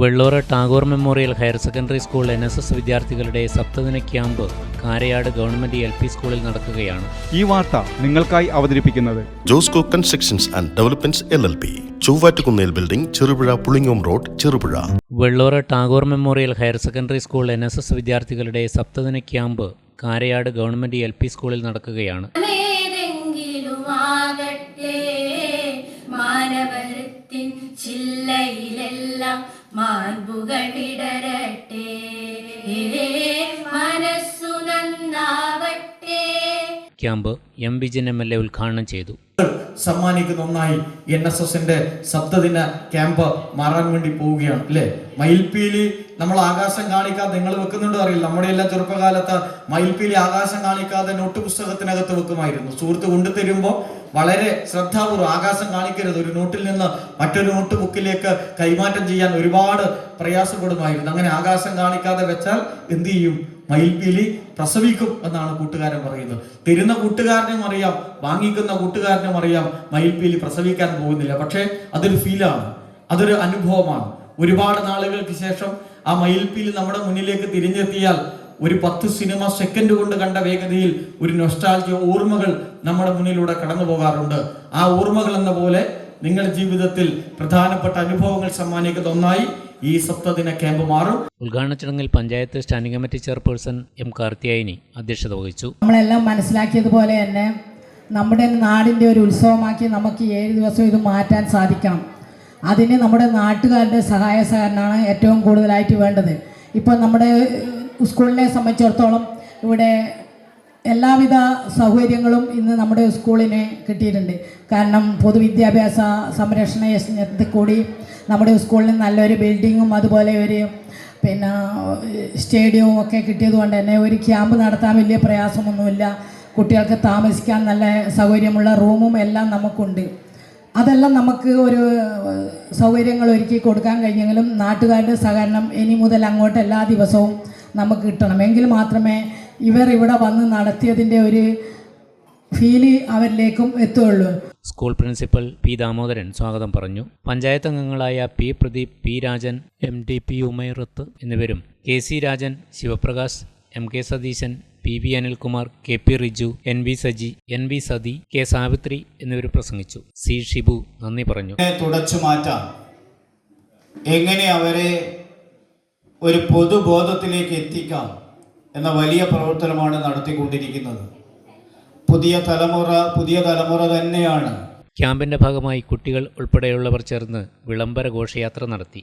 Vellur Tagore memorial higher secondary school N S S വിദ്യാർത്ഥികളുടെ സപ്തദിന camp Karayad government L P സ്കൂളിൽ നടക്കുകയാണ്. ഈ വാർത്ത നിങ്ങൾക്കായി അവതരിപ്പിക്കുന്നത് Josco constructions and developments L L P. Chovvattukunnel building Cherupuzha Pulingome road Cherupuzha. Vellora Tagore memorial higher secondary school N S S വിദ്യാർത്ഥികളുടെ സപ്തദിന camp Karayad government L P സ്കൂളിൽ നടക്കുകയാണ്. മാനവരത്തിൻ ചില്ലയിലെല്ലാം മാർബുകൾ വിടരട്ടെ മനസ്സു നന്നാവട്ടെ. Camp M Vijayan M L A ഉദ്ഘാടനം ചെയ്തു. സമ്മാനിക്കുന്ന ഒന്നായി എൻ എസ് എസിന്റെ സപ്തദിന ക്യാമ്പ് മാറാൻ വേണ്ടി പോവുകയാണ് അല്ലേ? മയിൽപ്പീലി നമ്മൾ ആകാശം കാണിക്കാതെ നിങ്ങൾ വെക്കുന്നുണ്ടോ അറിയില്ല. നമ്മുടെ എല്ലാ ചെറുപ്പകാലത്ത് മയിൽപ്പീലി ആകാശം കാണിക്കാതെ നോട്ട് പുസ്തകത്തിനകത്ത് വെക്കുമായിരുന്നു. സുഹൃത്ത് കൊണ്ടുതരുമ്പോൾ വളരെ ശ്രദ്ധാപൂർവം ആകാശം കാണിക്കരുത്. ഒരു നോട്ടിൽ നിന്ന് മറ്റൊരു നോട്ട് ബുക്കിലേക്ക് കൈമാറ്റം ചെയ്യാൻ ഒരുപാട് പ്രയാസപ്പെടുമായിരുന്നു. അങ്ങനെ ആകാശം കാണിക്കാതെ വെച്ചാൽ എന്ത് ചെയ്യും? മയിൽപീലി പ്രസവിക്കും എന്നാണ് കൂട്ടുകാരൻ പറയുന്നത്. തരുന്ന കൂട്ടുകാരനും അറിയാം വാങ്ങിക്കുന്ന കൂട്ടുകാരനും അറിയാം മയിൽപീലി പ്രസവിക്കാൻ പോകുന്നില്ല. പക്ഷേ അതൊരു ഫീലാണ് അതൊരു അനുഭവമാണ്. ഒരുപാട് നാളുകൾക്ക് ശേഷം ആ മയിൽപീലി നമ്മുടെ മുന്നിലേക്ക് തിരിഞ്ഞെത്തിയാൽ ഒരു പത്ത് സിനിമ സെക്കൻഡ് കൊണ്ട് കണ്ട വേഗതയിൽ ഒരു നൊസ്റ്റാൾജിയ ഓർമ്മകൾ നമ്മുടെ മുന്നിലൂടെ കടന്നു പോകാറുണ്ട്. ആ ഓർമ്മകൾ എന്ന പോലെ നിങ്ങളുടെ ജീവിതത്തിൽ പ്രധാനപ്പെട്ട അനുഭവങ്ങൾ സമ്മാനിക്കുന്ന ഒന്നായി ഈ സപ്തദിന ക്യാമ്പ് മാറും. ഉദ്ഘാടന ചടങ്ങിൽ panchayat standing committee chairperson M Karthiyayini അധ്യക്ഷത വഹിച്ചു. നമ്മളെല്ലാം മനസ്സിലാക്കിയതുപോലെ തന്നെ നമ്മുടെ നാടിന്റെ ഒരു ഉത്സവമാക്കി നമുക്ക് ഏഴ് ദിവസം ഇത് മാറ്റാൻ സാധിക്കണം. അതിന് നമ്മുടെ നാട്ടുകാരുടെ സഹായ സഹകരണമാണ് ഏറ്റവും കൂടുതലായിട്ട് വേണ്ടത്. ഇപ്പോൾ നമ്മുടെ സ്കൂളിനെ സംബന്ധിച്ചിടത്തോളം ഇവിടെ എല്ലാവിധ സൗകര്യങ്ങളും ഇന്ന് നമ്മുടെ സ്കൂളിന് കിട്ടിയിട്ടുണ്ട്. കാരണം പൊതുവിദ്യാഭ്യാസ സംരക്ഷണ യജ്ഞത്തിൽ കൂടി നമ്മുടെ സ്കൂളിന് നല്ലൊരു ബിൽഡിങ്ങും അതുപോലെ ഒരു പിന്നെ സ്റ്റേഡിയവും ഒക്കെ കിട്ടിയതുകൊണ്ട് തന്നെ ഒരു ക്യാമ്പ് നടത്താൻ വലിയ പ്രയാസമൊന്നുമില്ല. കുട്ടികൾക്ക് താമസിക്കാൻ നല്ല സൗകര്യമുള്ള റൂമും എല്ലാം നമുക്കുണ്ട്. അതെല്ലാം നമുക്ക് ഒരു സൗകര്യങ്ങൾ ഒരുക്കി കൊടുക്കാൻ കഴിഞ്ഞെങ്കിലും നാട്ടുകാരുടെ സഹകരണം ഇനി മുതൽ അങ്ങോട്ട് എല്ലാ ദിവസവും നമുക്ക് കിട്ടണം. എങ്കിൽ മാത്രമേ ഇവർ ഇവിടെ വന്ന് നടത്തിയതിന്റെ ഒരു ഫീൽ അവരിലേക്കും എത്തുകയുള്ളൂ. സ്കൂൾ പ്രിൻസിപ്പൽ പി ദാമോദരൻ സ്വാഗതം പറഞ്ഞു. പഞ്ചായത്ത് അംഗങ്ങളായ P Pradeep P Rajan M D P Umairath എന്നിവരും K C Rajan Sivaprakash M K Satheesan P V Anilkumar K P Riju N V Saji N V Sathi K Savithri എന്നിവർ പ്രസംഗിച്ചു. C Shibu നന്ദി പറഞ്ഞു. തുടച്ചു മാറ്റാം. എങ്ങനെ അവരെ ഒരു പൊതുബോധത്തിലേക്ക് എത്തിക്കാം എന്ന വലിയ പ്രവർത്തനമാണ് നടത്തിക്കൊണ്ടിരിക്കുന്നത്. പുതിയ തലമുറ പുതിയ തലമുറ തന്നെയാണ്. ക്യാമ്പിന്റെ ഭാഗമായി കുട്ടികൾ ഉൾപ്പെടെയുള്ളവർ ചേർന്ന് വിളംബര ഘോഷയാത്ര നടത്തി.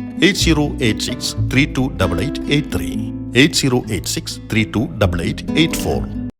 Eight zero eight six three two double eight eight three. Eight zero eight six three two double eight eight four.